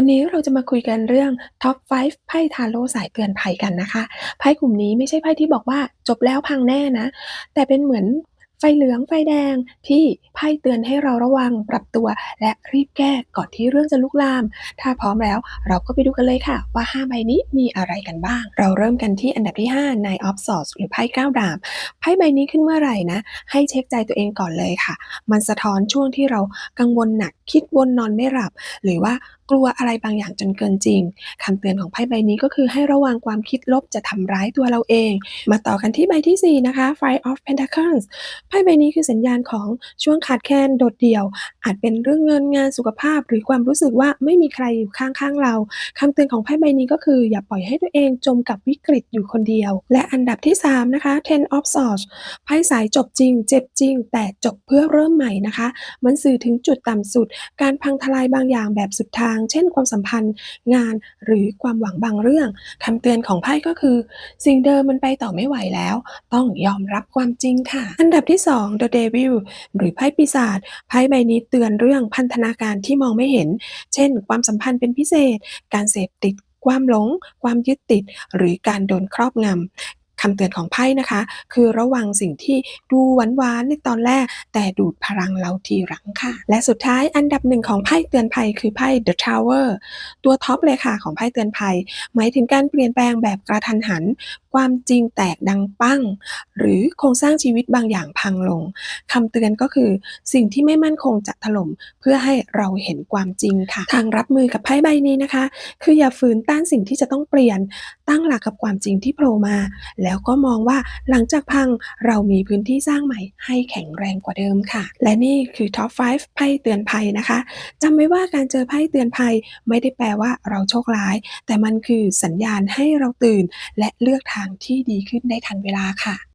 วันนี้เราจะมาคุยกันเรื่อง Top 5 ไพ่ทาโร่สายเตือนภัยกันนะคะ ไพ่กลุ่มนี้ไม่ใช่ไพ่ที่บอกว่าจบแล้วพังแน่นะ แต่เป็นเหมือน ไฟเหลืองไฟแดงที่ไพ่เตือนให้เราระวังปรับตัว และรีบแก้ก่อนที่เรื่องจะลุกลาม ถ้าพร้อมแล้วเราก็ไปดูกันเลยค่ะ ว่า5ใบนี้มีอะไรกันบ้าง เราเริ่มกันที่อันดับที่5 Nine of Swords หรือไพ่เก้าดาบไพ่ใบนี้ขึ้นเมื่อไหร่นะ ให้เช็คใจตัวเองก่อนเลยค่ะ มันสะท้อนช่วงที่เรากังวลหนักคิดวนนอนไม่หลับ หรือว่ากลัวอะไรบางอย่างจนเกินจริงคำเตือนของไพ่ใบนี้ก็คือให้ระวังความคิดลบจะทำร้ายตัวเราเอง มาต่อกันที่ใบที่ 4 นะคะ Five of Pentacles ไพ่ใบนี้คือสัญญาณของช่วงขาดแคลนโดดเดี่ยว อาจเป็นเรื่องเงินงานสุขภาพ หรือความรู้สึกว่าไม่มีใครอยู่ข้างๆเราคำเตือนของไพ่ใบนี้ก็คือ อย่าปล่อยให้ตัวเองจมกับวิกฤตอยู่คนเดียว และอันดับที่ 3 นะคะ Ten of Swords ไพ่สายจบจริง เจ็บจริง แต่จบเพื่อเริ่มใหม่นะคะ มันสื่อถึงจุดต่ำสุด การพังทลายบางอย่างแบบสุดทาง เช่น ความสัมพันธ์ งานหรือความหวังบางเรื่องคำเตือนของไพ่ก็คือ สิ่งเดิมมันไปต่อไม่ไหวแล้ว ต้องยอมรับความจริงค่ะ อันดับที่2 The Devil หรือไพ่ปีศาจไพ่ใบนี้เตือนเรื่องพันธนาการที่มองไม่เห็น เช่น ความสัมพันธ์เป็นพิเศษ การเสพติด ความหลง ความยึดติด หรือการโดนครอบงำคำเตือนของไพ่นะคะ คือระวังสิ่งที่ดูหวานๆในตอนแรก แต่ดูดพลังเราทีหลังค่ะ และสุดท้ายอันดับหนึ่งของไพ่เตือนภัยคือไพ่ The Tower ตัวท็อปเลยค่ะของไพ่เตือนภัย หมายถึงการเปลี่ยนแปลงแบบกระทันหันความจริงแตกดังปั้ง หรือโครงสร้างชีวิตบางอย่างพังลงคำเตือนก็คือ สิ่งที่ไม่มั่นคงจะถล่มเพื่อให้เราเห็นความจริงค่ะ ทางรับมือกับไพ่ใบนี้นะคะ คืออย่าฝืนต้านสิ่งที่จะต้องเปลี่ยนตั้งหลักกับความจริงที่โผล่มา แล้วก็มองว่าหลังจากพังเรามีพื้นที่สร้างใหม่ให้แข็งแรงกว่าเดิมค่ะ และนี่คือ Top 5ไพ่เตือนภัยนะคะจำไว้ว่าการเจอไพ่เตือนภัยไม่ได้แปลว่าเราโชคร้าย แต่มันคือสัญญาณให้เราตื่นและเลือกทางางที่ดีขึ้นได้ทันเวลาค่ะ